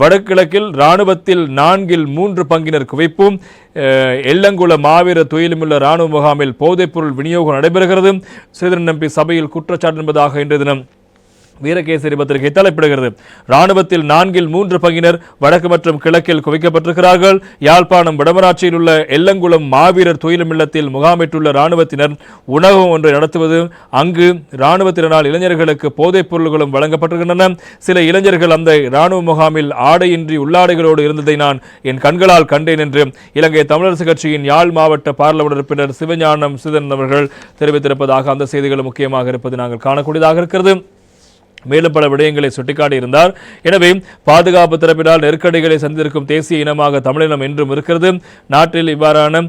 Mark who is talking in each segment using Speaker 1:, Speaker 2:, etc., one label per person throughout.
Speaker 1: வடகிழக்கில் இராணுவத்தில் நான்கில் மூன்று பங்கினர் குவிப்பும் எல்லங்குள மாவீர துயிலுமுள்ள இராணுவ முகாமில் போதைப்பொருள் விநியோகம் நடைபெறுகிறது. சிறிதரன் நம்பி சபையில் குற்றச்சாட்டு என்பதாக இன்றைய தினம் வீரகேசரி பத்திரிகை தலைப்பிடுகிறது. ராணுவத்தில் நான்கில் மூன்று பங்கினர் வடக்கு மற்றும் கிழக்கில் குவிக்கப்பட்டிருக்கிறார்கள். யாழ்ப்பாணம் வடமராட்சியில் உள்ள எல்லங்குளம் மாவீரர் துயிலும் இல்லத்தில் முகாமிட்டுள்ள ராணுவத்தினர் உணவகம் ஒன்றை நடத்துவது அங்கு ராணுவத்தினரால் இளைஞர்களுக்கு போதைப் பொருள்களும் வழங்கப்பட்டிருக்கின்றன. சில இளைஞர்கள் அந்த ராணுவ முகாமில் ஆடையின்றி உள்ளாடைகளோடு இருந்ததை நான் என் கண்களால் கண்டேன் என்று இலங்கை தமிழரசு கட்சியின் யாழ் மாவட்ட பாராளுமன்ற உறுப்பினர் சிவஞானம் சிதன் அவர்கள் தெரிவித்திருப்பதாக அந்த செய்திகள் முக்கியமாக இருப்பது நாங்கள் காணக்கூடியதாக இருக்கிறது. மேலும் பல விடயங்களை சுட்டிக்காட்டி இருந்தார். எனவே பாதுகாப்பு தரப்பினால் நெருக்கடிகளை சந்திருக்கும் தேசிய இனமாக தமிழினம் என்றும் இருக்கிறது. நாட்டில் இவ்வாறான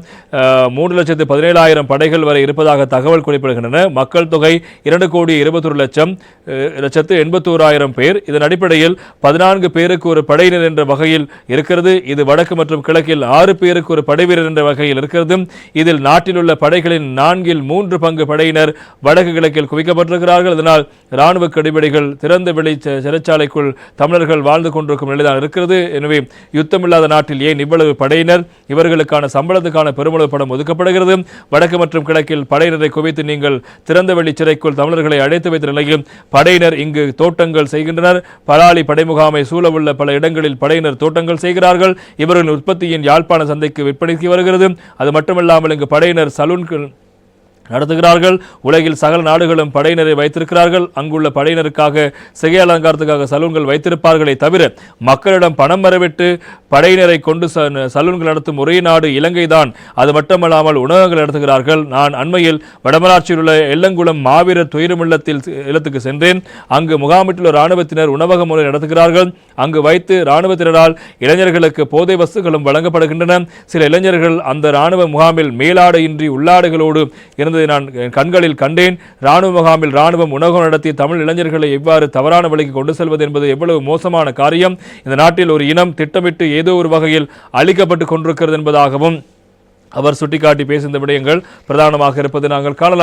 Speaker 1: மூன்று லட்சத்து பதினேழாயிரம் படைகள் வரை இருப்பதாக தகவல் குறிப்பிடுகின்றன. மக்கள் தொகை இரண்டு கோடி இருபத்தொரு லட்சம் அஹ், லட்சத்து எண்பத்தோராயிரம் பேர். இதன் அடிப்படையில் பதினான்கு பேருக்கு ஒரு படையினர் என்ற வகையில் இருக்கிறது. இது வடக்கு மற்றும் கிழக்கில் ஆறு பேருக்கு ஒரு படைவீரர் என்ற வகையில் இருக்கிறது. இதில் நாட்டில் உள்ள படைகளின் நான்கில் மூன்று பங்கு படையினர் வடக்கு கிழக்கில் குவிக்கப்பட்டிருக்கிறார்கள். இதனால் இராணுவ கடிபடிகள் திறந்த வெளி சிறைச்சாலைக்குள் தமிழர்கள் வாழ்ந்து கொண்டிருக்கும் நிலைதான் இருக்கிறது. எனவே யுத்தமில்லாத நாட்டில் ஏன் இவ்வளவு படையினர்? இவர்களுக்கான சம்பளத்துக்கான பெருமளவு படம் ஒதுக்கப்படுகிறது. வடக்கு மற்றும் கிழக்கில் படையினரை குவித்து நீங்கள் திறந்த வெளி சிறைக்குள் தமிழர்களை அழைத்து வைத்த நிலையில் படையினர் இங்கு தோட்டங்கள் செய்கின்றனர். பலாலி படைமுகாமை சூழவுள்ள பல இடங்களில் படையினர் தோட்டங்கள் செய்கிறார்கள். இவர்களின் உற்பத்தியின் யாழ்ப்பாண சந்தைக்கு விற்பனைக்கு வருகிறது. அது மட்டுமல்லாமல் இங்கு படையினர் சலூன்கள் நடத்துகிறார்கள். உலகில் சகல நாடுகளும் படையினரை வைத்திருக்கிறார்கள். அங்குள்ள படையினருக்காக சிகை அலங்காரத்துக்காக சலூன்கள் வைத்திருப்பார்களே தவிர மக்களிடம் பணம் வரவிட்டு படையினரை கொண்டு ச- சலூன்கள் நடத்தும் ஒரே நாடு இலங்கை தான். அது மட்டுமல்லாமல் உணவகங்கள் நடத்துகிறார்கள். நான் அண்மையில் வடமராட்சியில் உள்ள எல்லங்குளம் மாவீரர் துயரமில்லத்தில் இல்லத்துக்கு சென்றேன். அங்கு முகாமிட்டுள்ள இராணுவத்தினர் உணவகம் முறை நடத்துகிறார்கள். அங்கு வைத்து இராணுவத்தினரால் இளைஞர்களுக்கு போதை வஸ்துகளும் வழங்கப்படுகின்றன. சில இளைஞர்கள் அந்த இராணுவ முகாமில் மேலாடையின்றி உள்ளாடைகளோடு இருந்ததை நான் கண்களில் கண்டேன். ராணுவ முகாமில் இராணுவம் உணவகம் நடத்தி தமிழ் இளைஞர்களை எவ்வாறு தவறான வழிக்கு கொண்டு செல்வது என்பது எவ்வளவு மோசமான காரியம். இந்த நாட்டில் ஒரு இனம் திட்டமிட்டு ஏதோ ஒரு வகையில் அழிக்கப்பட்டு கொண்டிருக்கிறது என்பதாகவும் அவர் சுட்டிக்காட்டி பேசிய விடயங்கள் பிரதானமாக இருப்பது நாங்கள் காணலாம்.